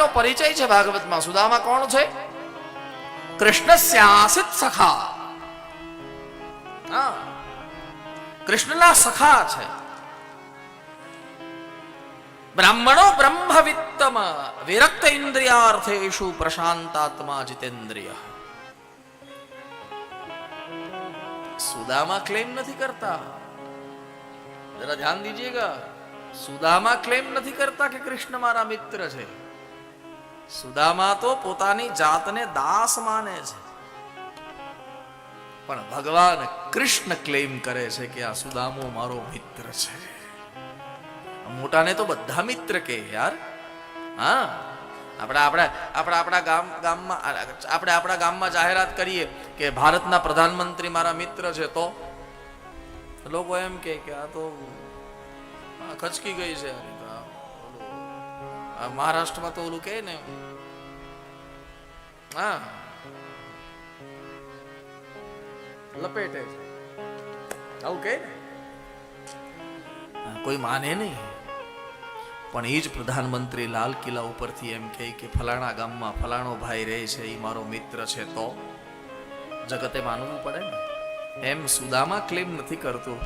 સુદામાનો પરિચય છે ભાગવતમાં સુદામા કોણ છે? કૃષ્ણસ્યાસિત સખા. કૃષ્ણના સખા છે. બ્રાહ્મણો બ્રહ્મવિત્તમ, વિરક્ત ઇન્દ્રિયાર્થેશુ પ્રશાંતાત્મા જીતેન્દ્રિય. સુદામા ક્લેમ નથી કરતા. જરા ધ્યાન દીજીએગા સુદામા ક્લેમ નથી કરતા કે કૃષ્ણ મારા મિત્ર છે? સુદામા તો પોતાની જાતને દાસ માને છે. પણ ભગવાન કૃષ્ણ ક્લેમ કરે છે કે આ સુદામો મારો મિત્ર છે. મોટાને તો બધા મિત્ર કે યાર. હા, આપણે આપણા આપણા આપણા ગામ ગામમાં, આપણે આપણા ગામમાં જાહેરાત કરીએ કે ભારતના પ્રધાનમંત્રી મારા મિત્ર છે તો? લોકો એમ કે આ તો ખચકી ગઈ છે. મહારાષ્ટ્રમાં તો ઓલું કહે ને. હા. લપેટે છે. આવું ને. કોઈ માને નહીં. પણ એ જ પ્રધાનમંત્રી લાલ કિલ્લા ઉપરથી એમ કહે કે ફલાણા ગામમાં ફલાણો ભાઈ રહે છે એ મારો મિત્ર છે તો? જગતે માનવું પડે ને. એમ સુદામા ક્લેમ નથી કરતો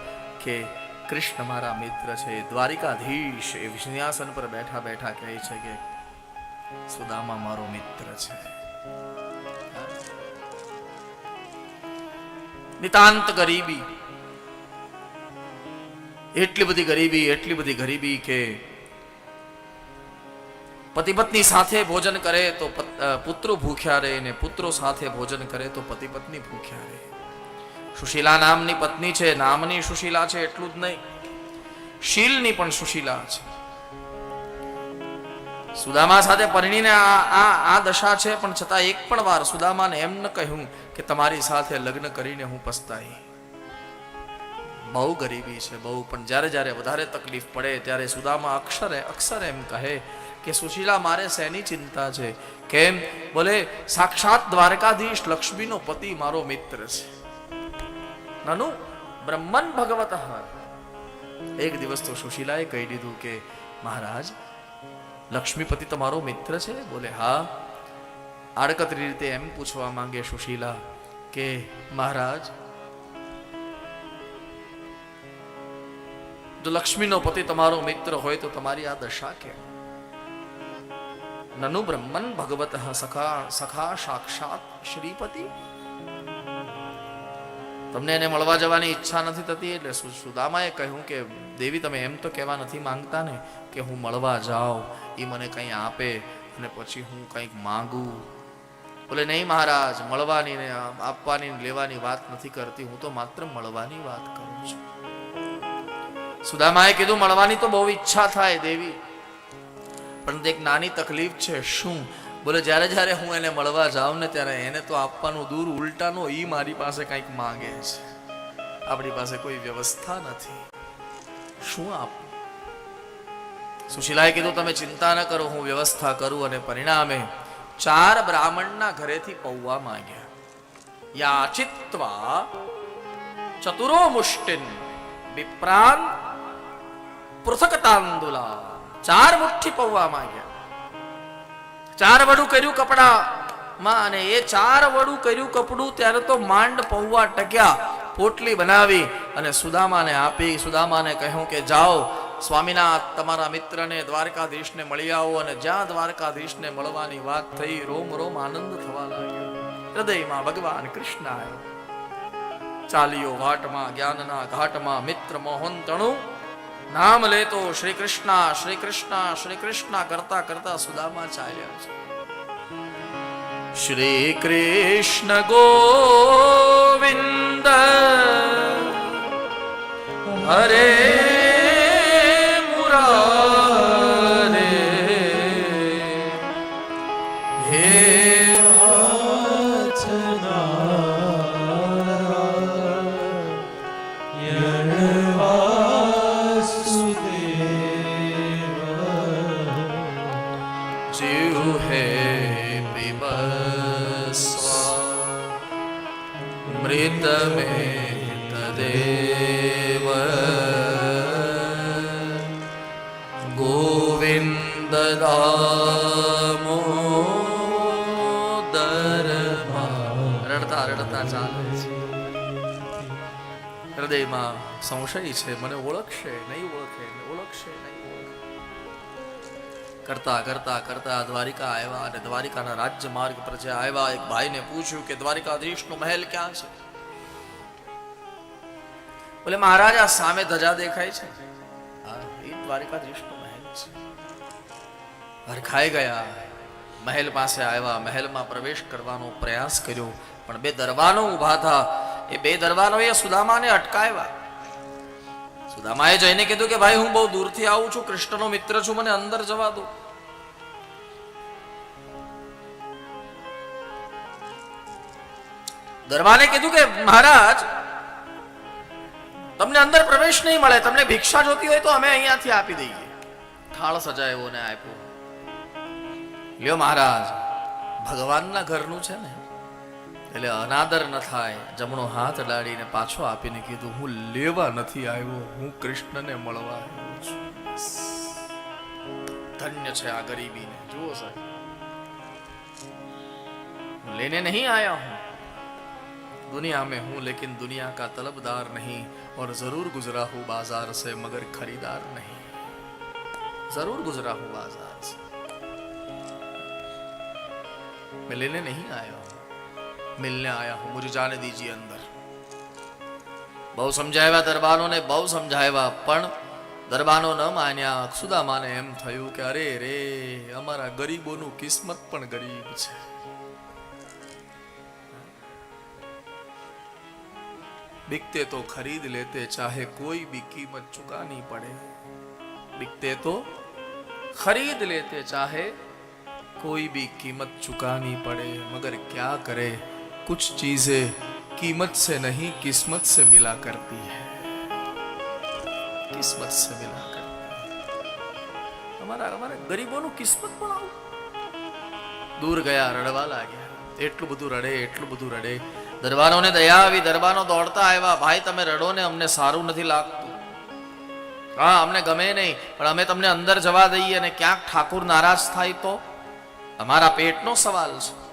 કે કૃષ્ણ મારા મિત્ર છે, દ્વારિકાધીશ એ સિંહાસન પર બેઠા બેઠા કહે છે કે, સુદામા મારો મિત્ર છે. નિતાંત ગરીબી. એટલી બધી ગરીબી, એટલી બધી ગરીબી કે પતિ પત્ની સાથે ભોજન કરે તો પત- પુત્રો ભૂખ્યા રહે ને પુત્રો સાથે ભોજન કરે તો પતિ પત્ની ભૂખ્યા રહે. સુશીલા નામની પત્ની છે, નામની સુશીલા છે, એટલું જ નહીં. શીલની પણ સુશીલા છે. સુદામા સાથે પરણીને આ આ દશા છે, પણ છતાં એક પણ વાર સુદામાને એમ ન કહ્યું કે તમારી સાથે લગ્ન કરીને હું પસ્તાઈ. બહુ ગરીબી છે, બહુ. પણ જ્યારે જ્યારે વધારે તકલીફ પડે, ત્યારે સુદામા અક્ષરે અક્ષર એમ કહે કે, સુશીલા, મારે શેની ચિંતા છે? કેમ? બોલે, સાક્ષાત દ્વારકાધીશ લક્ષ્મીનો પતિ મારો મિત્ર છે. નનુ બ્રહ્મન ભગવત એક દિવસ તો સુશીલાએ કહી દીધું કે મહારાજ લક્ષ્મીપતિ તમારો મિત્ર છે બોલે હા આડકતરી રીતે એમ પૂછવા માંગે સુશીલા કે મહારાજ જો લક્ષ્મીનો પતિ તમારો મિત્ર હોય તો તમારી આ દશા કેમ નનુ બ્રહ્મન ભગવત સખા સખા સાક્ષાત શ્રીપતિ તમને એને મળવા જવાની ઈચ્છા નથી થતી એટલે સુદામાએ કહ્યું કે, દેવી, તમે એમ તો કહેવા નથી માંગતા ને કે હું મળવા જાઉં એ મને કંઈ આપે અને પછી હું કંઈક માગું. બોલે, નહીં મહારાજ, મળવાની ને આપવાની લેવાની વાત નથી કરતી, હું તો માત્ર મળવાની વાત કરું છું. સુદામાએ કીધું, મળવાની તો બહુ ઈચ્છા થાય દેવી, પણ એક નાની તકલીફ છે, શું બોલે, જ્યારે જ્યારે હું એને મળવા જાઉં ને ત્યારે એને તો આપવાનું દૂર, ઉલટાનો એ મારી પાસે કંઈક માંગે છે. આપણી પાસે કોઈ વ્યવસ્થા નથી. શું આપું? સુશીલાએ કીધું, તમે ચિંતા ન કરો, હું વ્યવસ્થા કરું અને પરિણામે ચાર બ્રાહ્મણના ઘરેથી પૌવા માંગ્યા. યાચિત્વા ચતુરો મુષ્ટિન વિપ્રાન પૃથક તાંદુલા ચાર મુઠ્ઠી પૌવા માંગ્યા. ચાર વડું કર્યું કપડામાં અને એ ચાર વડું કર્યું કપડું, ત્યારે તો માંડ પૌવા ટક્યા, પોટલી બનાવી, અને સુદામાને આપી. સુદામાને કહ્યું કે, જાઓ, સ્વામીનાથ, તમારા મિત્રને દ્વારકાધીશને મળી આવો. અને જ્યાં દ્વારકાધીશને મળવાની વાત થઈ, રોમ રોમ આનંદ થવા લાગ્યો. હૃદયમાં ભગવાન કૃષ્ણ આવ્યો. ચાલ્યો વાટમાં, જ્ઞાનના ઘાટમાં મિત્ર મોહન તણું નામ લેતો શ્રી કૃષ્ણ શ્રી કૃષ્ણ શ્રી કૃષ્ણ કરતા કરતા સુદામા ચાલ્યા છે. શ્રી કૃષ્ણ ગોવિંદ, હરે મને ઓળખશે નહીં, ઓળખે ઓળખશે કરતા કરતા કરતા દ્વારિકા આવ્યા અને દ્વારિકાના રાજ્ય માર્ગ પર જે આવ્યા એક ભાઈને પૂછ્યું કે દ્વારિકાધીશનો મહેલ ક્યાં છે. બોલે મહારાજા સામે ધજા દેખાય છે દ્વારિકાધીશનો હરખાઈ ગયા. મહેલ પાસે આવ્યા, મહેલમાં પ્રવેશ કરવાનો પ્રયાસ કર્યો. પણ બે દરવાનો ઊભા હતા એ બે દરબારોએ સુદામાને અટકાવ્યા. સુદામાએ જઈને કીધું કે, ભાઈ, હું બહુ દૂરથી આવું છું. કૃષ્ણનો મિત્ર છું. મને અંદર જવા દો. દરવાને કીધું કે, મહારાજ, તમને અંદર પ્રવેશ નહીં મળે. તમને ભિક્ષા જોતી હોય તો અમે અહીંયાથી આપી દઈએ. થાળ સજાયો ને આપ્યો. લ્યો મહારાજ ભગવાનના ઘરનું છે ને એટલે અનાદર ન થાય જમણો હાથ અડાડીને પાછો આપીને કીધું હું લેવા નથી આવ્યો હું કૃષ્ણને મળવા આવ્યો છું ધન્ય છે આ ગરીબીને જુઓ સાહેબ હું લેને નહીં आया हूं दुनिया में हूं लेकिन दुनिया का तलबदार नहीं और जरूर गुजरा हूं बाजार से मगर खरीदार नहीं जरूर गुजरा हूं बाजार से मैं लेने नहीं आया हूं मिलने आया हूं मुझे जाने दीजिए अंदर બહુ સમજાવ્યા દરબારોને બહુ સમજાવ્યા પણ દરબારો ન માન્યા અક્ષુદામાને એમ થયું કે અરે રે અમારા ગરીબોનું કિસ્મત પણ ગરીબ છે बिकते तो खरीद लेते चाहे कोई भी कीमत चुकानी पड़े बिकते तो खरीद लेते चाहे कोई भी कीमत चुकानी पड़े मगर क्या करे कुछ चीजें कीमत से नहीं किस्मत से मिला करती है કિસ્મત સે મિલા કર અમારા અમારા ગરીબોનું કિસ્મત પણ આવું દૂર ગયા રડવા લાગ્યા એટલું બધું રડે એટલું બધું રડે દરબારોને દયા આવી દરબારો દોડતા આવ્યા ભાઈ તમે રડો ને અમને સારું નથી લાગતું હા અમને ગમે નહીં પણ અમે તમને અંદર જવા દઈએ અને ક્યાંક ઠાકુર નારાજ થાય તો અમારા પેટનો સવાલ છે.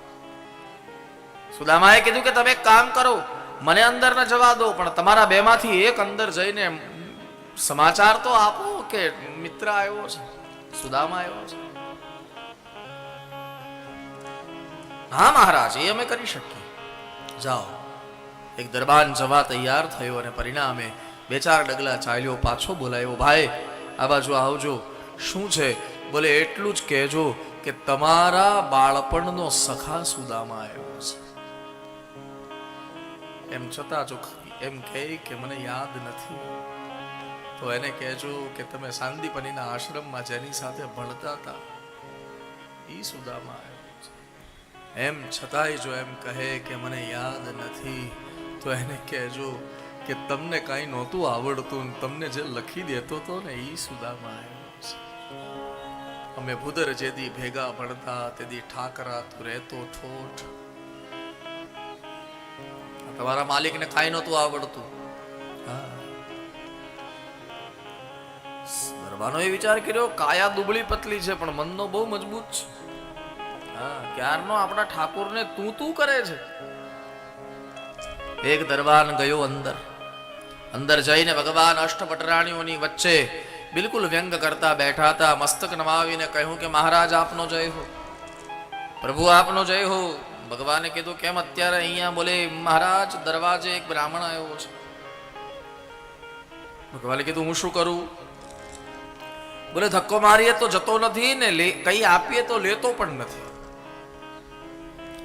સુદામાએ કીધું કે તમે કામ કરો, મને અંદર ન જવા દો, પણ તમારા બેમાંથી એક અંદર જઈને સમાચાર તો આપો કે મિત્ર આવ્યો છે, સુદામા આવ્યો છે. હા, મહારાજ, એ અમે કરી શકીએ. જાઓ. એક દરબાન જવા તૈયાર થયો અને પરિણામે બે ચાર ડગલા ચાલ્યો પાછો બોલાયો, ભાઈ, આ બાજુ આવજો. શું છે? બોલે, એટલું જ કહેજો. કે તમારા બાળપણનો સખા સુદામા આવ્યો છે. એમ છતાં જો એમ કહે કે મને યાદ નથી, તો એને કહેજો કે તમે સાંદીપનીના આશ્રમમાં જેની સાથે ભણતા હતા એ સુદામા આવ્યો છે. એમ છતાંય જો એમ કહે કે મને યાદ નથી, તો એને કહેજો કે તમને કાંઈ નહોતું આવડતું તમને જે લખી દેતો હતો ને એ સુદામા આવ્યો અમે ભૂદર જેદી ભેગા ભણતા, તેદી ઠાકરા તું રહેતો ઠોઠ. તમારા માલિકને કાંઈ નહોતું આવડતું. હા. એ વિચાર કર્યો, કાયા દુબળી પતલી છે, પણ મનનો બહુ મજબૂત છે. હા, ક્યારનો આપણા ઠાકોરને તું તું કરે છે? એક દરબાન ગયો અંદર. અંદર જઈને ભગવાન અષ્ટપટરાણીઓની વચ્ચે બિલકુલ વ્યંગ કરતા બેઠા હતા, મસ્તક નમાવીને કહ્યું કે મહારાજ આપનો જય હો. પ્રભુ આપનો જય હો. ભગવાને કીધું કેમ અત્યારે અહીંયા બોલે, મહારાજ, દરવાજે એક બ્રાહ્મણ આવ્યો છે. ભગવાને કીધું, હું શું કરું? બોલે, ધક્કો મારીએ તો જતો નથી ને કઈ આપીએ તો લેતો પણ નથી.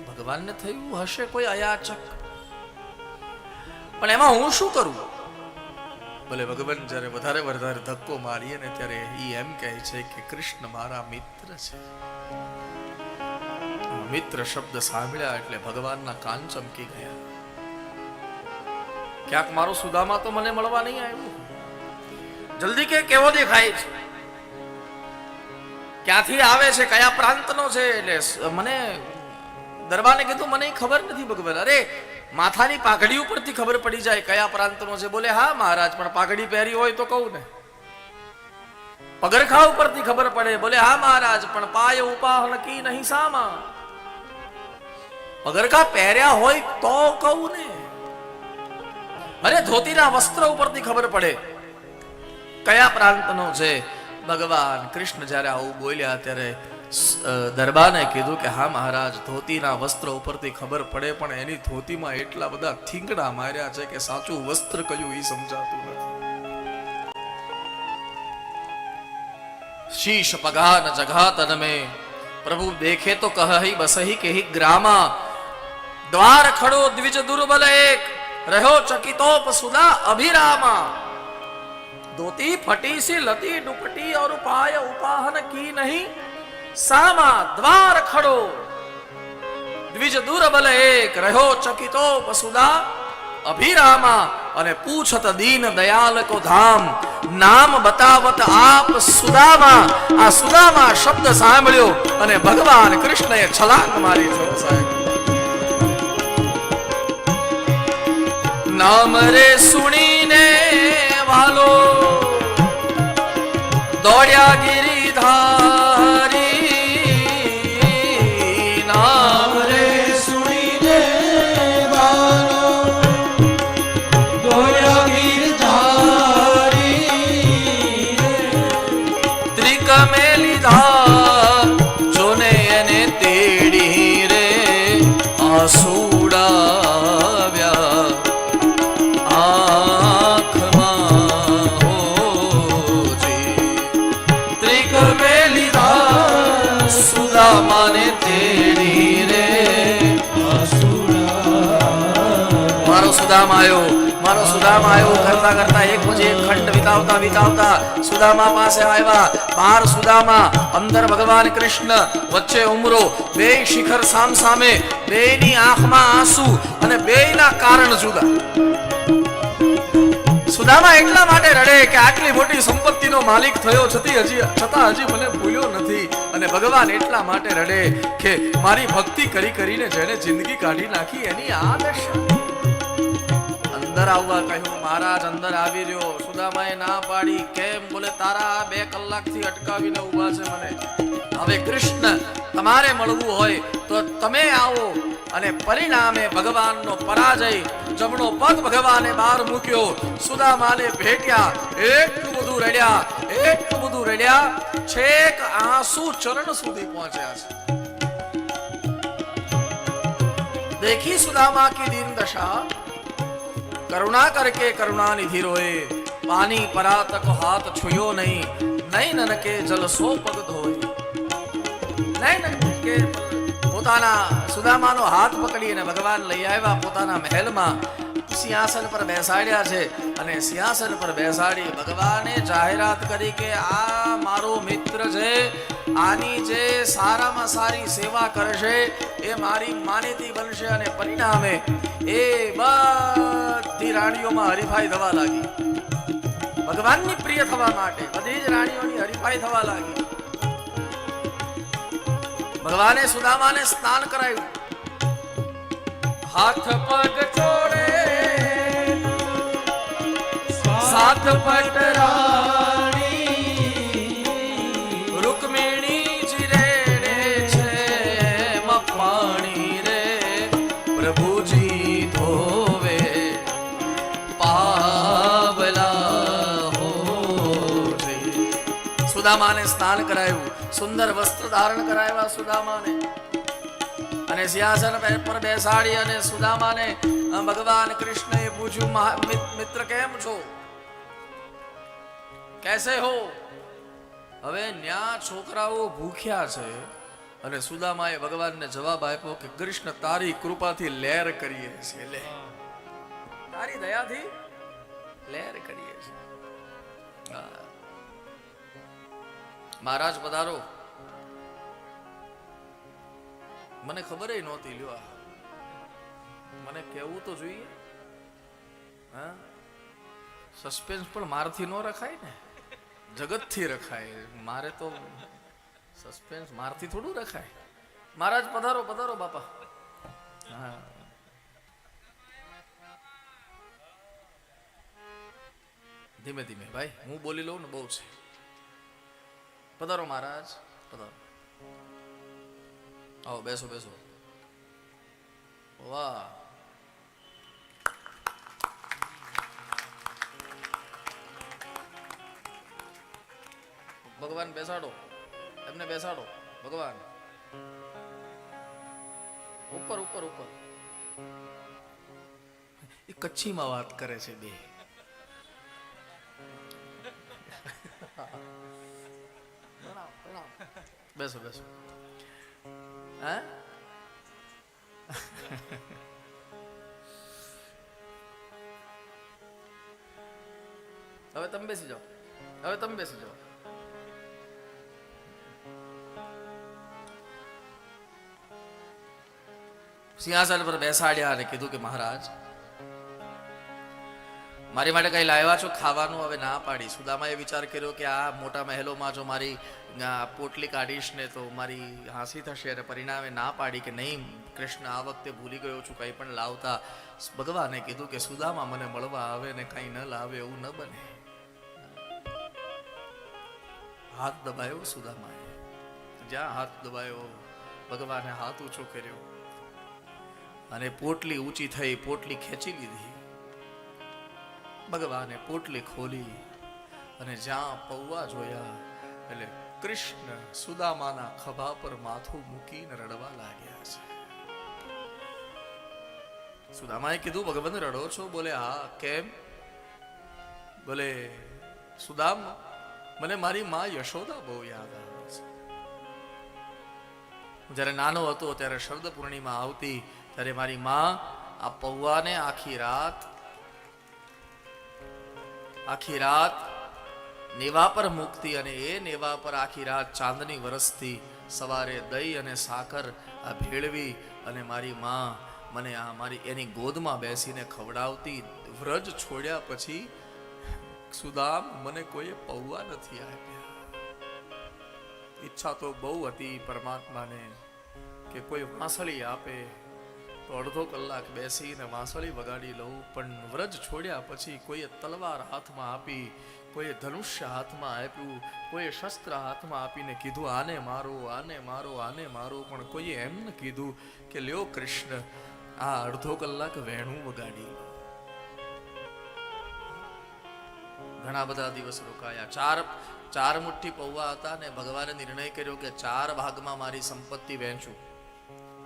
ભગવાનને થયું હશે કોઈ અયાચક. પણ એમાં હું શું કરું? બોલે ભગવાન જ્યારે વધારે વધારે ધક્કો મારીએ ને ત્યારે ઈ એમ કહે છે કે કૃષ્ણ મારા મિત્ર છે. મિત્ર શબ્દ સાંભળ્યા એટલે ભગવાનના કાન ચમકી ગયા. ક્યાંક મારો સુદામા તો મને મળવા નહીં આવ્યો જલ્દી કે કેવો દેખાય છે? ક્યાંથી આવે છે? કયા પ્રાંતનો છે? એટલે મને દરબારને કીધું, મને ખબર નથી ભગવાન. અરે માથાની પાઘડી ઉપરથી ખબર પડી જાય કયા પ્રાંતનો છે. બોલે, હા, મહારાજ, પણ પાઘડી પહેરી હોય તો કહું ને. પગરખા ઉપરથી ખબર પડે. બોલે, હા, મહારાજ, પણ પાય ઉપાહ નકી નહીં સામા. પગરખા પહેર્યા હોય તો કહું ને. અરે, ધોતીના વસ્ત્ર ઉપરથી ખબર પડે કયા પ્રાંતનો છે. ભગવાન કૃષ્ણ જ્યારે આવું બોલ્યા ત્યારે દરબારને કીધું કે હા મહારાજ ધોતીના વસ્ત્ર ઉપરથી ખબર પડે પણ એની ધોતીમાં એટલા બધા થીંગડા માર્યા છે કે સાચું વસ્ત્ર કયું એ સમજાતું નથી શીશ પગા ન જઘાત નમે પ્રભુ દેખે તો કહહી બસહી કેહી ગ્રામા દ્વાર ખડો દ્વિજ દુર્બલ એક રહ્યો ચકિતોપ સુદા અભિરામા ધોતી ફટી સી લતી દુપટી ઓર ઉપાય ઉપાહન કી નહીં સામા દ્વાર ખડો. દ્વિજ દુર્બલ એક રહ્યો ચકિતો વસુદા. અભિરામા અને પૂછત દીન દયાલ કો ધામ. નામ બતાવત આપ સુદામા. આ સુદામા શબ્દ સાંભળ્યો અને ભગવાન કૃષ્ણએ છલાંગ મારી છે સાહેબ નામ રે સુણીને વાલો. દોડ્યા ગિરિધા સુદામા આવ્યો. મારો સુદામ આવ્યો કરતા કરતા એક પછી એક ખંડ વિતાવતા વિતાવતા સુદામા પાસે આવ્યા. બાર સુદામા અંદર ભગવાન કૃષ્ણ વચ્ચે ઉમરો. બે શિખર સામ સામે બેયની આંખમાં આંસુ અને બેયના કારણ જુદા. સુદામા એટલા માટે રડે કે આટલી મોટી સંપત્તિનો માલિક થયો છતી હજી છતાં હજી મને ભૂલ્યો નથી. અને ભગવાન એટલા માટે રડે કે મારી ભક્તિ કરી કરીને જેને જિંદગી કાઢી નાખી એની આ દશા અંદર આવવા કહ્યું મહારાજ અંદર આવી રહ્યો સુદામાએ ના પાડી કેમ બોલે તારા આ બે કલાકથી અટકાવીને ઊભા છે મને હવે કૃષ્ણ તમારે મળવું હોય તો તમે આવો અને પરિણામે ભગવાનનો પરાજય જમણો પગ ભગવાને બહાર મૂક્યો સુદામાને ભેટ્યા એટલું બધું રડ્યા એટલું બધું રડ્યા છેક આંસુ ચરણ સુધી પહોંચ્યા છે देखी सुदामा की दीन दशा કરુણા કરકે કરુણા નિધિ રોએ પાણી પરાતક હાથ છુયો નહીં નહીં નનકે જલસો પગ ધોય. નહીં નનકે પોતાના સુદામાનો હાથ પકડી અને ભગવાન લઈ આવ્યા પોતાના મહેલમાં. સિંહાસન પર બેસાડ્યા છે અને સિંહાસન પર બેસાડી ભગવાને જાહેરાત કરી કે આ મારો મિત્ર છે, આની જે સારામાં સારી સેવા કરશે એ મારી માનીતી બનશે અને પરિણામે એ બસ બધી રાણીઓમાં હરીફાઈ થવા લાગી. ભગવાનની પ્રિય થવા માટે બધી જ રાણીઓની હરીફાઈ થવા લાગી. ભગવાને સુદામાને સ્નાન કરાયું હાથ પગ છોડે સાથ પટ સુદામાને સ્નાન કરાયું. સુંદર વસ્ત્ર ધારણ કરાવ્યા સુદામાને. અને સિંહાસન પર બેસાડી અને સુદામાને ભગવાન કૃષ્ણએ પૂછ્યું મિત્ર કેમ છો? કેસે હો? હવે ન્યા છોકરાઓ ભૂખ્યા છે અને સુદામાએ ભગવાનને જવાબ આપ્યો કે, કૃષ્ણ, તારી કૃપાથી લહેર કરીએ છીએ, લે. તારી દયાથી લહેર કરીએ છીએ. હા. મહારાજ પધારો. મને ખબર નહોતી, લ્યો આ. મને કહેવું તો જોઈએ. હા? સસ્પેન્સ પણ મારથી ન રખાય ને? જગતથી રખાય. મારે તો સસ્પેન્સ મારથી થોડું રખાય. મહારાજ પધારો પધારો બાપા. હા. ધીમે ધીમે, ભાઈ, હું બોલી લઉં ને બહુ છે. પધારો મહારાજ, પધારો. આવો, બેસો બેસો. વાહ. ભગવાન બેસાડો. એમને બેસાડો, ભગવાન. ઉપર ઉપર ઉપર. એ કચ્છીમાં વાત કરે છે બે. બેસો બેસો હા હવે તમે બેસી જાઓ હવે તમે બેસી જાઓ સિંહાસન પર બેસાડ્યા અને કીધું કે મહારાજ મારી માટે કઈ લાવ્યા છો? ખાવાનું હવે ના પાડી. સુદામાએ વિચાર કર્યો કે આ મોટા મહેલોમાં જો મારી પોટલી કાઢીશ ને તો મારી હાંસી થશે અને પરિણામે ના પાડી કે નહીં, કૃષ્ણ આ વખતે ભૂલી ગયો છું, કંઈ પણ લાવતા. ભગવાને કીધું કે સુદામા મને મળવા આવે ને કંઈ ન લાવે એવું ન બને. હાથ દબાયો સુદામાએ. જ્યાં હાથ દબાયો, ભગવાને હાથ ઊંચો કર્યો. અને પોટલી ઊંચી થઈ, પોટલી ખેંચી લીધી. ભગવાને પોટલી ખોલી અને જ્યાં પૌવા જોયા, એટલે કૃષ્ણ સુદામાના ખભા પર માથું મૂકીને રડવા લાગ્યા છે. સુદામાએ કીધું, ભગવાન, રડો છો? બોલે, હા. કેમ? બોલે, સુદામ, મને મારી માં યશોદા બહુ યાદ આવે છે. જ્યારે નાનો હતો, ત્યારે શરદ પૂર્ણિમા આવતી, ત્યારે મારી માં આ પૌવાને આખી રાત આખી રાત નેવા પર મૂકતી અને એ નેવા પર આખી રાત ચાંદની વરસતી. સવારે દહીં અને સાકર આ ભેળવી અને મારી માં મને આ મારી એની ગોદમાં બેસીને ખવડાવતી વ્રજ છોડ્યા પછી સુદામ મને કોઈએ પૌવા નથી આપ્યા. ઈચ્છા તો બહુ હતી પરમાત્માને કે કોઈ વાંસળી આપે. તો અડધો કલાક બેસીને વાંસળી વગાડી લઉં. પણ વ્રજ છોડ્યા પછી કોઈએ તલવાર હાથમાં આપી, કોઈએ ધનુષ્ય હાથમાં આપ્યું, કોઈએ શસ્ત્ર હાથમાં આપીને કીધું, આને મારો આને મારો આને મારો. પણ કોઈએ એમ ન કીધું કે, લ્યો કૃષ્ણ, આ અડધો કલાક વેણું વગાડી ઘણા બધા દિવસ રોકાયા. ચાર ચાર મુઠ્ઠી પૌવા હતા ને ભગવાને નિર્ણય કર્યો કે ચાર ભાગમાં મારી સંપત્તિ વહેંચું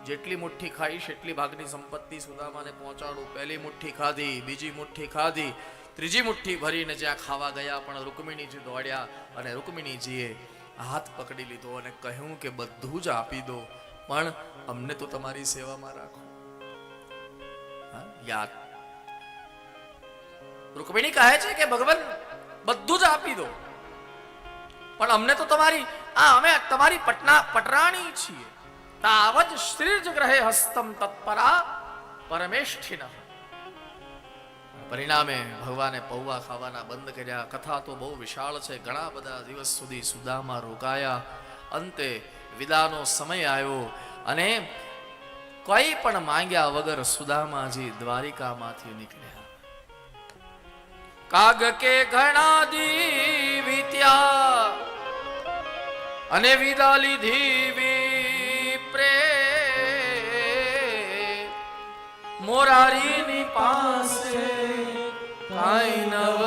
જેટલી મુઠ્ઠી ખાઈશ, એટલી ભાગની સંપત્તિ સુદામાને પહોંચાડું. પહેલી મુઠ્ઠી ખાધી, બીજી મુઠ્ઠી ખાધી, ત્રીજી મુઠ્ઠી ભરીને જ્યાં ખાવા ગયા, પણ રૂકમિણીજી દોડ્યા અને રૂકમિણીજીએ હાથ પકડી લીધો અને કહ્યું કે બધું જ આપી દો, પણ અમને તો તમારી સેવામાં રાખો. યાદ. રૂકમિણી કહે છે કે ભગવાન, બધું જ આપી દો. પણ અમને તો તમારી, આ અમે તમારી પટના, પટરાણી છીએ. તાવજ શ્રીજ ગ્રહે હસ્તમ તત્પરા પરમેષ્ઠિન પરિણામે ભગવાને પૌવા ખાવાના બંધ કર્યા કથા તો બહુ વિશાળ છે ઘણા બધા દિવસ સુધી સુદામાં રોકાયા અંતે વિદાનો સમય આવ્યો અને કોઈ પણ માંગ્યા વગર સુદામાજી દ્વારિકામાંથી નીકળ્યા કાગ કે ઘણા દી વીત્યા અને વિદા લીધી મોરારીની પાસે કાંઈ નવ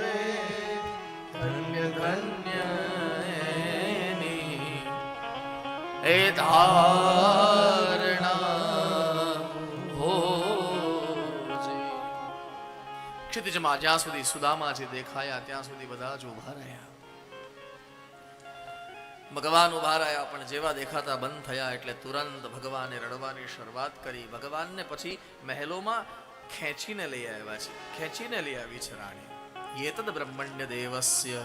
રે. ધન્ય ધન્ય એ ધારણા હો ક્ષિતિજમાં જ્યાં સુધી સુદામાજી દેખાયા, ત્યાં સુધી બધા જ ઊભા રહ્યા. ભગવાન ઊભા રહ્યા, પણ જેવા દેખાતા બંધ થયા એટલે તુરંત ભગવાને રડવાની શરૂઆત કરી. ભગવાનને પછી મહેલોમાં ખેંચીને લઈ આવ્યા છે. ખેંચીને લઈ આવી છે રાણી. એતદ બ્રહ્મણ્ય દેવસ્ય,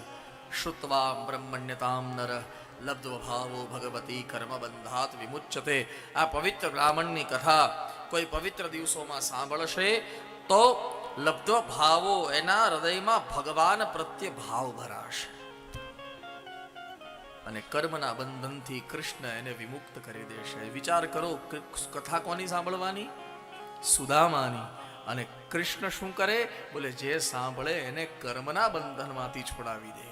શ્રુત્વા બ્રહ્મણ્યતામ નર, લબ્ધ ભાવો ભગવતી કર્મ બંધાત વિમુચ્યતે. આ પવિત્ર બ્રાહ્મણની કથા કોઈ પવિત્ર દિવસોમાં સાંભળશે તો લબ્ધ ભાવો એના હૃદયમાં ભગવાન પ્રત્યે ભાવ ભરાશે. અને કર્મના બંધનથી કૃષ્ણ એને વિમુક્ત કરી દેશે વિચાર કરો કથા કોની સાંભળવાની? સુદામાની. અને કૃષ્ણ શું કરે? બોલે, જે સાંભળે એને કર્મના બંધનમાંથી છોડાવી દે.